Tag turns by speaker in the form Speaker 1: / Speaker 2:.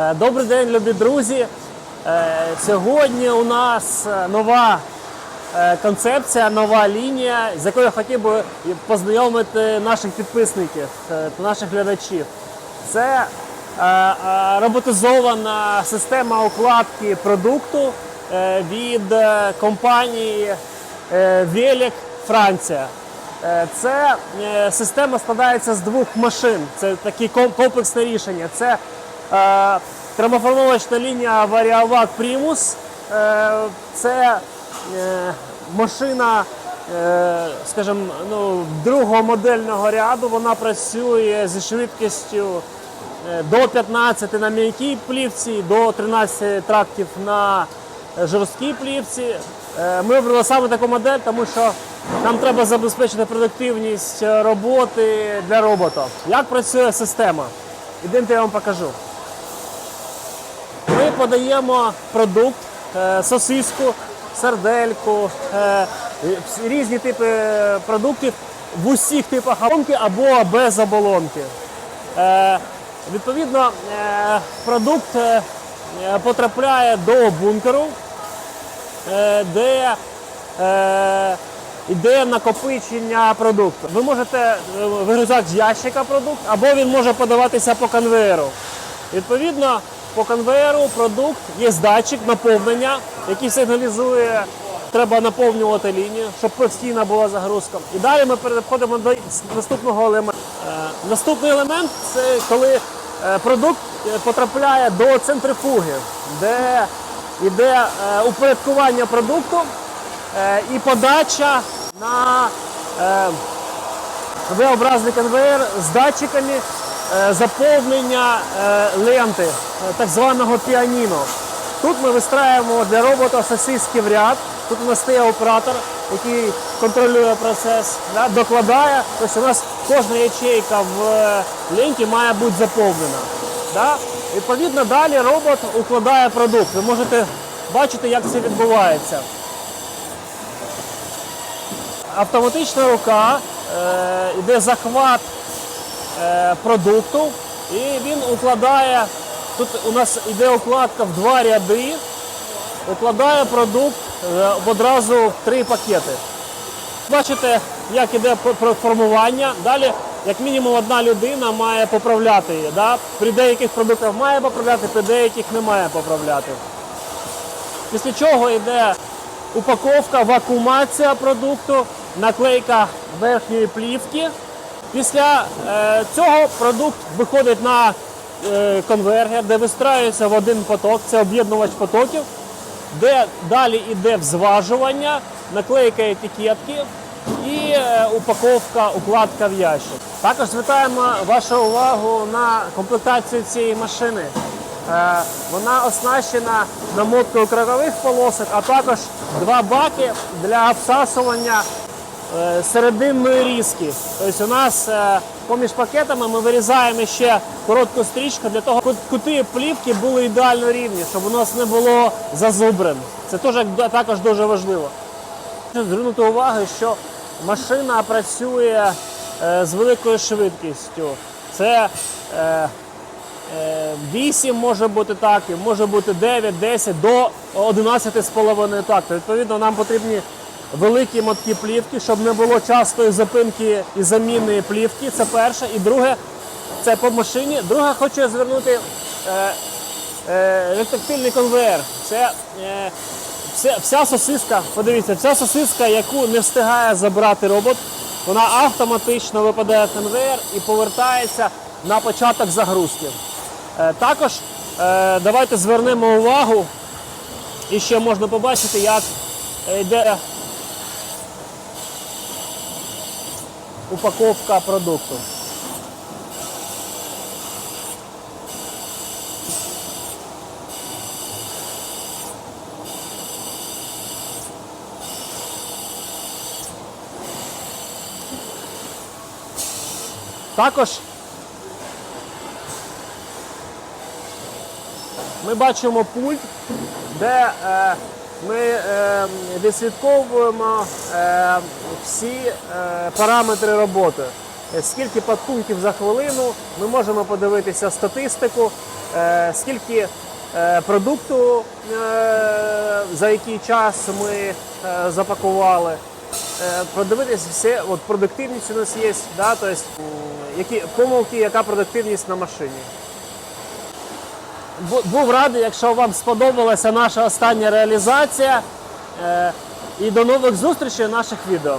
Speaker 1: Е, Добрий день, любі друзі. Е, Сьогодні у нас е, нова концепція, нова лінія, з якою я хотів би познайомити наших підписників та наших глядачів. Це роботизована система укладки продукту від компанії Велик Франція. Це система складається з двох машин. Це таке комплексне рішення. Це е, термоформовочна лінія Variavac Primus. Е, це е, машина, скажімо, ну, другого модельного ряду. Вона працює зі швидкістю до 15 на м'якій плівці, до 13 трактів на жорсткій плівці. Ми обрали саме таку модель, тому що нам треба забезпечити продуктивність роботи для робота. Як працює система? Ідемте я вам покажу. Подаємо продукт, е, сосиску, сардельку, е, різні типи продуктів в усіх типах оболонки або без оболонки. Е, Відповідно, продукт потрапляє до бункеру, де йде накопичення продукту. Ви можете вигрузати з ящика продукт, або він може подаватися по конвеєру. Відповідно, по конвеєру продукт є датчик наповнення, який сигналізує, треба наповнювати лінію, щоб постійна була загрузка. І далі ми переходимо до наступного елементу. Е, Наступний елемент це коли е, продукт е, потрапляє до центрифуги, де йде упорядкування продукту і подача на V-образний конвейер з датчиками заповнення ленти, так званого піаніно. Тут ми вистраюємо для робота сосиски в ряд. Тут у нас стає оператор, який контролює процес, да, докладає. Тобто у нас кожна ячейка в е, ленті має бути заповнена. Да? Відповідно, далі робот укладає продукт. Ви можете бачити, як це відбувається автоматична рука, е, йде захват е, продукту, і він укладає. Тут у нас йде укладка в два ряди, укладає продукт е, одразу в три пакети. Бачите, як іде формування. Далі, як мінімум, одна людина має поправляти її. Да? При деяких продуктах має поправляти, при деяких не має поправляти. Після чого йде упаковка, вакуумація продукту, наклейка верхньої плівки. Після е, цього продукт виходить на конвергер, де вистраюється в один поток, це об'єднувач потоків, де далі йде взважування, наклейка етикетки і е, упаковка, укладка в ящик. Також звертаємо вашу увагу на комплектацію цієї машини. Е, Вона оснащена намоткою крокових полосок, а також два баки для обсасування е, серединної різки. Тобто у нас е, поміж пакетами ми вирізаємо ще коротку стрічку для того, щоб кути плівки були ідеально рівні, щоб у нас не було зазубрин. Це теж також дуже важливо. Звернути увагу, що машина працює е, з великою швидкістю. Це е, Е, 8 може бути таків, може бути 9, 10 до 11,5 тактів. Відповідно, нам потрібні великі мотки плівки, щоб не було частої зупинки і заміни плівки. Це перше. І друге, це по машині. Друге, хочу звернути е, е, ретактильний конвейер. Це е, вся, вся сосиска, подивіться, вся сосиска, яку не встигає забрати робот, вона автоматично випадає в конвейер і повертається на початок загрузки. Е, Також е, давайте звернемо увагу, і ще можна побачити, як йде упаковка продукту. Також ми бачимо пульт, де е, ми е, відслідковуємо е, всі е, параметри роботи. е, скільки підпунктів за хвилину. Ми можемо подивитися статистику, е, скільки е, продукту е, за який час ми е, запакували. Е, Продивитися все, от продуктивність у нас є, да, тобто, які помилки, яка продуктивність на машині. Бу- Був радий, якщо вам сподобалася наша остання реалізація. Е, І до нових зустрічей у наших відео.